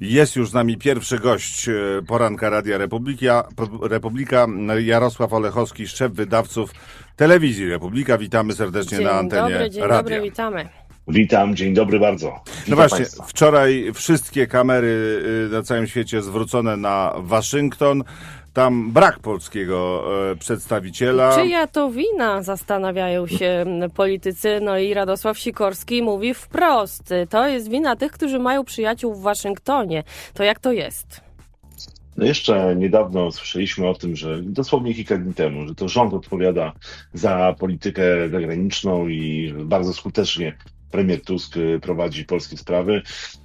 Jest już z nami pierwszy gość e, poranka Radia Republika, Republika Jarosław Olechowski, szef wydawców Telewizji Republika. Witamy serdecznie dzień na antenie dobry, dzień radia. dobry, witamy. Witam, dzień dobry bardzo. Witam No właśnie, Państwa. wczoraj wszystkie kamery y, na całym świecie zwrócone na Waszyngton. Tam brak polskiego e, przedstawiciela. Czyja to wina, zastanawiają się m, politycy. No i Radosław Sikorski mówi wprost, to jest wina tych, którzy mają przyjaciół w Waszyngtonie. To jak to jest? No jeszcze niedawno słyszeliśmy o tym, że dosłownie kilka dni temu, że to rząd odpowiada za politykę zagraniczną i bardzo skutecznie premier Tusk y, prowadzi polskie sprawy.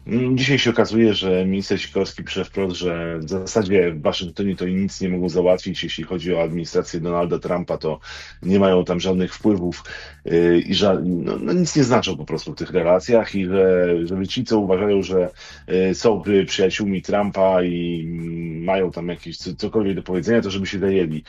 Mm, Dzisiaj się okazuje, że minister Sikorski pisze wprost, że w zasadzie w Waszyngtonie to nic nie mogą załatwić, jeśli chodzi o administrację Donalda Trumpa, to nie mają tam żadnych wpływów y, i ża- no, no nic nie znaczą po prostu w tych relacjach i że, żeby ci, co uważają, że y, są przyjaciółmi Trumpa i mm, mają tam jakieś co- cokolwiek do powiedzenia, to żeby się zajęli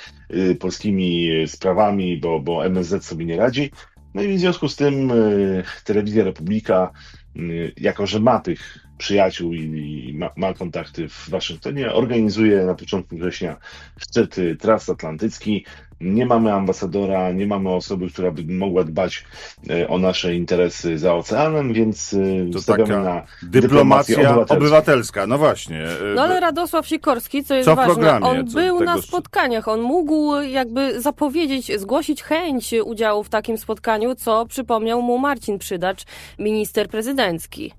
polskimi sprawami, bo, bo MSZ sobie nie radzi. No i w związku z tym y, Telewizja Republika, y, jako że ma tych przyjaciół i, i ma, ma kontakty w Waszyngtonie, organizuje na początku września szczyt transatlantycki. Nie mamy ambasadora, nie mamy osoby, która by mogła dbać y, o nasze interesy za oceanem, więc y, To stawiamy taka na Dyplomacja obywatelska. No właśnie. e, No ale Radosław Sikorski, co jest Co w ważne, programie? on był na spotkaniach, on mógł jakby zapowiedzieć, zgłosić chęć udziału w takim spotkaniu, co przypomniał mu Marcin Przydacz, minister prezydencki.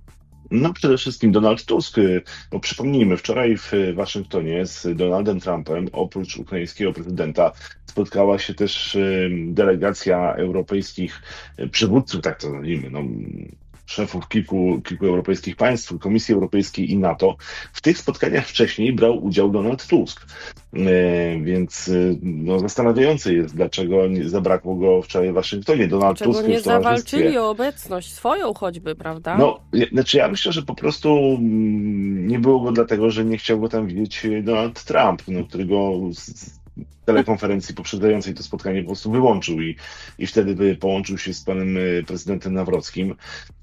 No przede wszystkim Donald Tusk, y, bo przypomnijmy, wczoraj w Waszyngtonie z Donaldem Trumpem, oprócz ukraińskiego prezydenta, spotkała się też delegacja europejskich y, przywódców, tak to nazwijmy, no, szefów kilku, kilku europejskich państw, Komisji Europejskiej i NATO. W tych spotkaniach wcześniej brał udział Donald Tusk. Y, Więc y, no, zastanawiające jest, dlaczego nie zabrakło go wczoraj w Waszyngtonie. Donald Czego Tusk nie towarzystwie- zawalczyli o obecność swoją choćby, prawda? no, ja- znaczy ja myślę, że po prostu mm, nie było go dlatego, że nie chciał go tam widzieć e, Donald Trump, no, który go z z telekonferencji poprzedzającej to spotkanie po prostu wyłączył i, i wtedy by połączył się z panem e, prezydentem Nawrockim.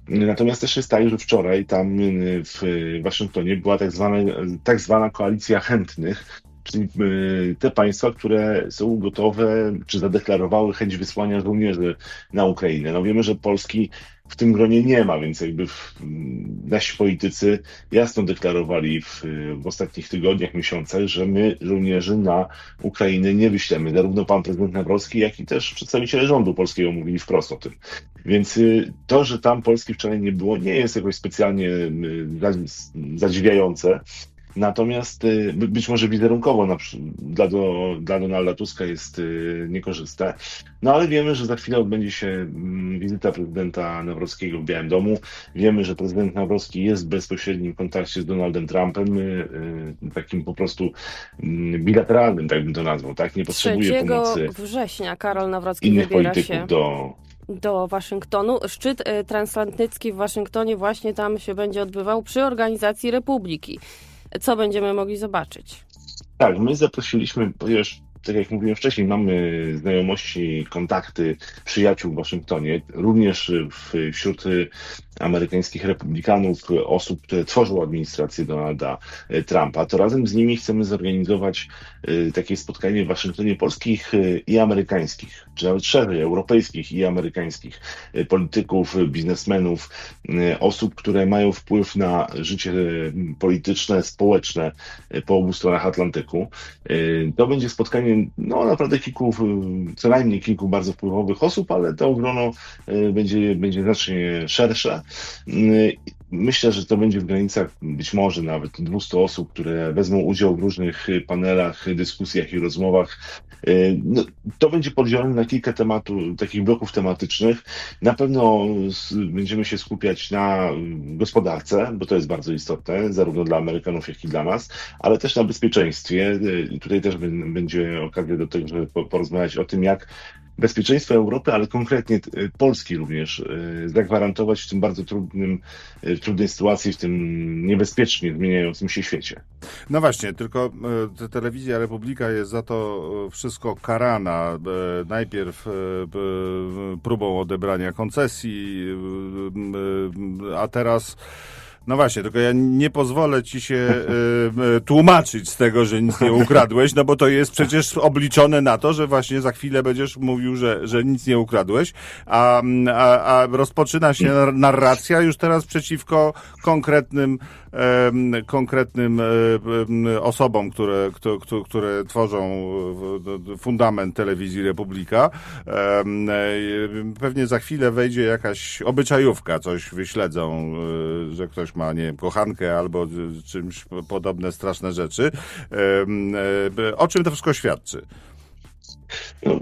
Natomiast też jest tak, że wczoraj tam e, w Waszyngtonie była tak zwana, tak zwana koalicja chętnych, czyli e, te państwa, które są gotowe, czy zadeklarowały chęć wysłania żołnierzy na Ukrainę. No wiemy, że Polski w tym gronie nie ma, więc jakby w, m, nasi politycy jasno deklarowali w, w ostatnich tygodniach, miesiącach, że my żołnierzy na Ukrainę nie wyślemy. Zarówno pan prezydent Nawrocki, jak i też przedstawiciele rządu polskiego mówili wprost o tym. Więc y, to, że tam Polski wczoraj nie było, nie jest jakoś specjalnie y, za- zadziwiające. Natomiast y, by- być może wizerunkowo na, dla, do, dla Donalda Tuska jest y, niekorzystne. No ale wiemy, że za chwilę odbędzie się mm, wizyta prezydenta Nawrockiego w Białym Domu. Wiemy, że prezydent Nawrocki jest w bezpośrednim kontakcie z Donaldem Trumpem, y, takim po prostu mm, bilateralnym, tak bym to nazwał, tak? Nie 3 potrzebuje pomocy września Karol Nawrocki innych wybiera polityków się do, do Waszyngtonu. Szczyt transatlantycki w Waszyngtonie właśnie tam się będzie odbywał przy organizacji Republiki. Co będziemy mogli zobaczyć? Tak, my zaprosiliśmy, ponieważ tak jak mówiłem wcześniej, mamy znajomości, kontakty, przyjaciół w Waszyngtonie, również wśród amerykańskich republikanów, osób, które tworzą administrację Donalda y, Trumpa, to razem z nimi chcemy zorganizować y, takie spotkanie w Waszyngtonie polskich y, i amerykańskich, czy nawet szerzej, europejskich i amerykańskich polityków, biznesmenów, osób, które mają wpływ na życie polityczne, społeczne po obu stronach Atlantyku. To będzie spotkanie no, naprawdę kilku, co najmniej kilku bardzo wpływowych osób, ale to grono będzie, będzie znacznie szersze. Y, Myślę, że to będzie w granicach być może nawet 200 osób, które wezmą udział w różnych y, panelach, dyskusjach i rozmowach. Y, No, to będzie podzielone na kilka tematów, takich bloków tematycznych. Na pewno będziemy się skupiać na y, gospodarce, bo to jest bardzo istotne, zarówno dla Amerykanów, jak i dla nas, ale też na bezpieczeństwie. Y, tutaj też bę- będzie okazja do tego, żeby po- porozmawiać o tym, jak bezpieczeństwo Europy, ale konkretnie y, Polski również y, zagwarantować w tym bardzo trudnym, w trudnej sytuacji, w tym niebezpiecznie zmieniającym się świecie. No właśnie, tylko e, te- telewizja Republika jest za to e, wszystko karana. E, Najpierw e, próbą odebrania koncesji, e, e, a teraz No właśnie, tylko ja nie pozwolę ci się y, y, tłumaczyć z tego, że nic nie ukradłeś, no bo to jest przecież obliczone na to, że właśnie za chwilę będziesz mówił, że, że nic nie ukradłeś, a, a, a rozpoczyna się narracja już teraz przeciwko konkretnym, konkretnym em, osobom, które, które, które tworzą e, fundament telewizji Republika. E, Pewnie za chwilę wejdzie jakaś obyczajówka, coś wyśledzą, e, że ktoś ma, nie wiem, kochankę albo czymś podobne straszne rzeczy. E, O czym to wszystko świadczy? No,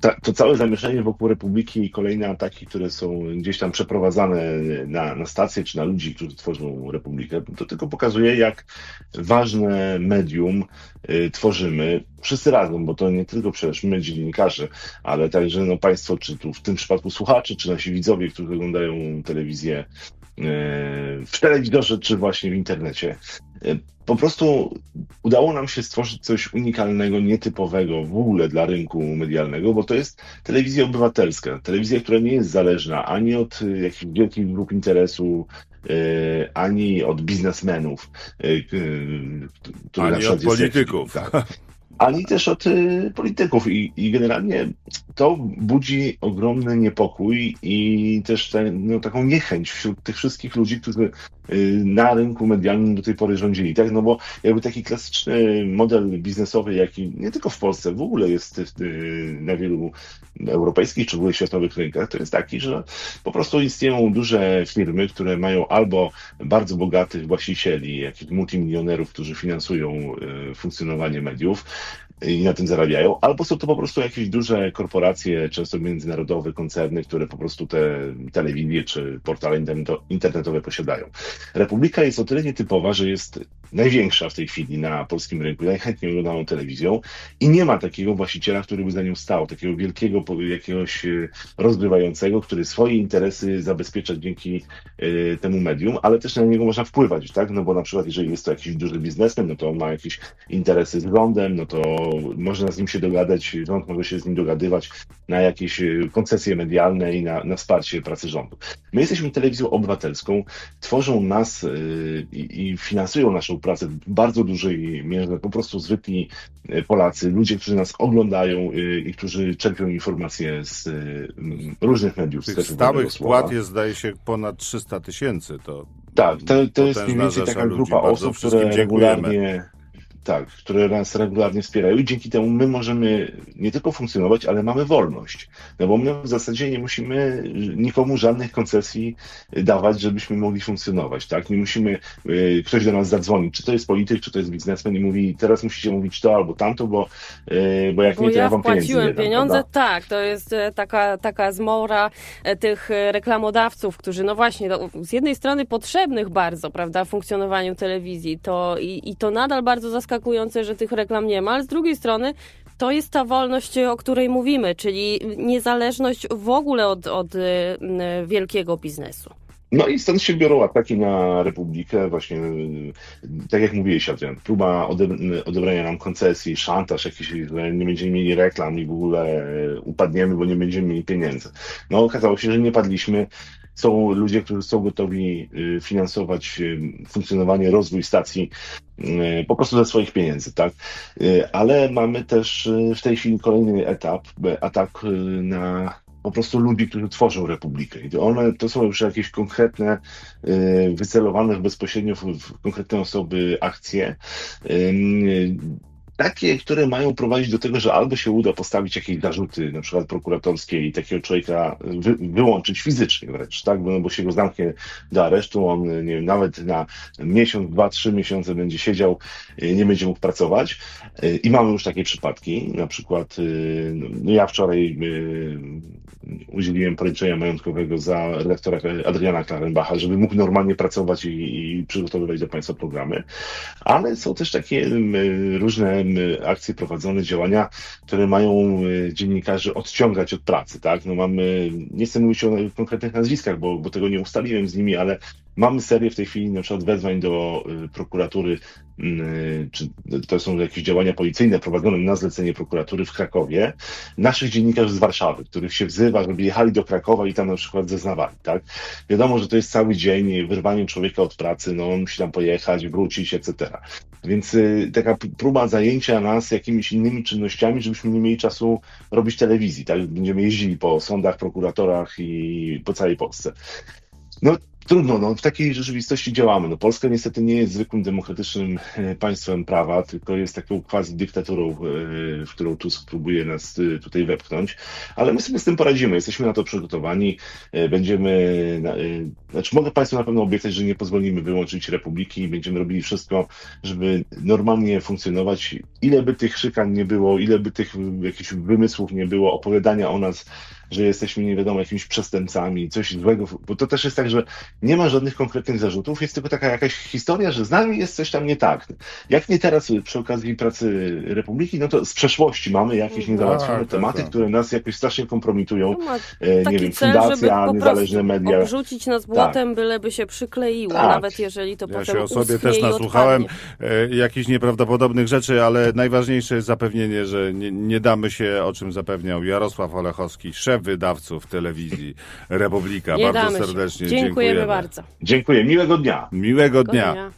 ta, to całe zamieszanie wokół Republiki i kolejne ataki, które są gdzieś tam przeprowadzane na, na stacje czy na ludzi, którzy tworzą Republikę, to tylko pokazuje, jak ważne medium y, tworzymy wszyscy razem, bo to nie tylko przecież my, dziennikarze, ale także no, Państwo, czy tu w tym przypadku słuchacze, czy nasi widzowie, którzy oglądają telewizję y, w telewizorze, czy właśnie w internecie. Y, Po prostu udało nam się stworzyć coś unikalnego, nietypowego w ogóle dla rynku medialnego, bo to jest telewizja obywatelska. Telewizja, która nie jest zależna ani od y, jakichś wielkich grup interesu, y, ani od biznesmenów, Ani od polityków. tak, ani też od polityków. I, I generalnie to budzi ogromny niepokój i też te, no, taką niechęć wśród tych wszystkich ludzi, którzy na rynku medialnym do tej pory rządzili. Tak? No bo jakby taki klasyczny model biznesowy, jaki nie tylko w Polsce, w ogóle jest y, na wielu europejskich czy w ogóle światowych rynkach, to jest taki, że po prostu istnieją duże firmy, które mają albo bardzo bogatych właścicieli, jakichś multimilionerów, którzy finansują y, funkcjonowanie mediów, i na tym zarabiają, albo są to po prostu jakieś duże korporacje, często międzynarodowe, koncerny, które po prostu te telewizje czy portale interneto- internetowe posiadają. Republika jest o tyle nietypowa, że jest największa w tej chwili na polskim rynku, najchętniej oglądaną telewizją i nie ma takiego właściciela, który by za nią stał, takiego wielkiego jakiegoś e, rozgrywającego, który swoje interesy zabezpiecza dzięki e, temu medium, ale też na niego można wpływać, tak? No bo na przykład jeżeli jest to jakiś duży biznesmen, no to on ma jakieś interesy z rządem, no to można z nim się dogadać, rząd może się z nim dogadywać na jakieś e, koncesje medialne i na, na wsparcie pracy rządu. My jesteśmy telewizją obywatelską, tworzą nas i finansują naszą pracę w bardzo dużej mierze po prostu zwykli y, Polacy, ludzie, którzy nas oglądają y, i którzy czerpią informacje z m, różnych mediów. Tych stałych spłat jest, zdaje się, ponad 300 tysięcy. To Tak, to, to jest mniej więcej taka grupa osób, które regularnie, tak, które nas regularnie wspierają i dzięki temu my możemy nie tylko funkcjonować, ale mamy wolność. No bo my w zasadzie nie musimy nikomu żadnych koncesji dawać, żebyśmy mogli funkcjonować, tak? Nie musimy, y, ktoś do nas zadzwonić, czy to jest polityk, czy to jest biznesmen i mówi, teraz musicie mówić to albo tamto, bo, y, bo jak Bo nie, to ja ja wam pieniędzy nie dam, pieniądze, prawda? tak, to jest e, taka, taka zmora e, tych e, reklamodawców, którzy no właśnie, no, z jednej strony potrzebnych bardzo, prawda, funkcjonowaniu telewizji, to i, i to nadal bardzo zaskakujące, że tych reklam nie ma, ale z drugiej strony to jest ta wolność, o której mówimy, czyli niezależność w ogóle od, od e, m, wielkiego biznesu. No i stąd się biorą ataki na Republikę, właśnie y, tak jak mówiłeś, Adrian, próba ode- odebrania nam koncesji, szantaż jakiś, że nie będziemy mieli reklam i w ogóle y, upadniemy, bo nie będziemy mieli pieniędzy. No okazało się, że nie padliśmy. Są ludzie, którzy są gotowi y, finansować y, funkcjonowanie, rozwój stacji y, po prostu ze swoich pieniędzy, tak? Ale mamy też w tej chwili kolejny etap, atak na po prostu ludzi, którzy tworzą republikę. I one to są już jakieś konkretne, wycelowane bezpośrednio w, w konkretne osoby akcje. Takie, które mają prowadzić do tego, że albo się uda postawić jakieś zarzuty, na przykład prokuratorskie i takiego człowieka wy, wyłączyć fizycznie wręcz, tak? Bo, no, bo się go zamknie do aresztu, on nie wiem, nawet na miesiąc, dwa, trzy miesiące będzie siedział, y, nie będzie mógł pracować. Y, I mamy już takie przypadki. Na przykład y, no, ja wczoraj udzieliłem poręczenia majątkowego za redaktora Adriana Klarenbacha, żeby mógł normalnie pracować i, i przygotowywać do Państwa programy. Ale są też takie różne akcje prowadzone, działania, które mają dziennikarzy odciągać od pracy. Tak? No mamy, nie chcę mówić o konkretnych nazwiskach, bo, bo tego nie ustaliłem z nimi, ale Mamy serię w tej chwili na przykład wezwań do y, prokuratury, y, czy to są jakieś działania policyjne prowadzone na zlecenie prokuratury w Krakowie, naszych dziennikarzy z Warszawy, których się wzywa, żeby jechali do Krakowa i tam na przykład zeznawali, tak? Wiadomo, że to jest cały dzień wyrwanie człowieka od pracy, no on musi tam pojechać, wrócić, etc. Więc y, taka próba zajęcia nas jakimiś innymi czynnościami, żebyśmy nie mieli czasu robić telewizji, tak? Będziemy jeździli po sądach, prokuratorach i po całej Polsce. No trudno, no, w takiej rzeczywistości działamy. No, Polska niestety nie jest zwykłym demokratycznym e, państwem prawa, tylko jest taką quasi dyktaturą, e, w którą tu próbuje nas e, tutaj wepchnąć, ale my sobie z tym poradzimy, jesteśmy na to przygotowani, będziemy, na- znaczy mogę Państwu na pewno obiecać, że nie pozwolimy wyłączyć Republiki i będziemy robili wszystko, żeby normalnie funkcjonować, ile by tych szykan nie było, ile by tych jakichś wymysłów nie było, opowiadania o nas, że jesteśmy nie wiadomo jakimiś przestępcami, coś złego, bo to też jest tak, że nie ma żadnych konkretnych zarzutów, jest tylko taka jakaś historia, że z nami jest coś tam nie tak. Jak nie teraz przy okazji pracy Republiki, no to z przeszłości mamy jakieś Mhm. niezałatwione Tak, tak, tematy, tak. które nas jakoś strasznie kompromitują. Ma E, taki nie wiem, cel, żeby fundacja, po niezależne prostu media. obrzucić nas błotem, byleby się przykleiło, Tak. nawet jeżeli to Ja potem się o sobie też nasłuchałem e, jakichś nieprawdopodobnych rzeczy, ale najważniejsze jest zapewnienie, że nie, nie damy się, o czym zapewniał Jarosław Olechowski, szef wydawców telewizji Republika. Nie bardzo serdecznie Dziękujemy dziękujemy. bardzo. Dziękuję, miłego dnia. Miłego dnia. Dnia.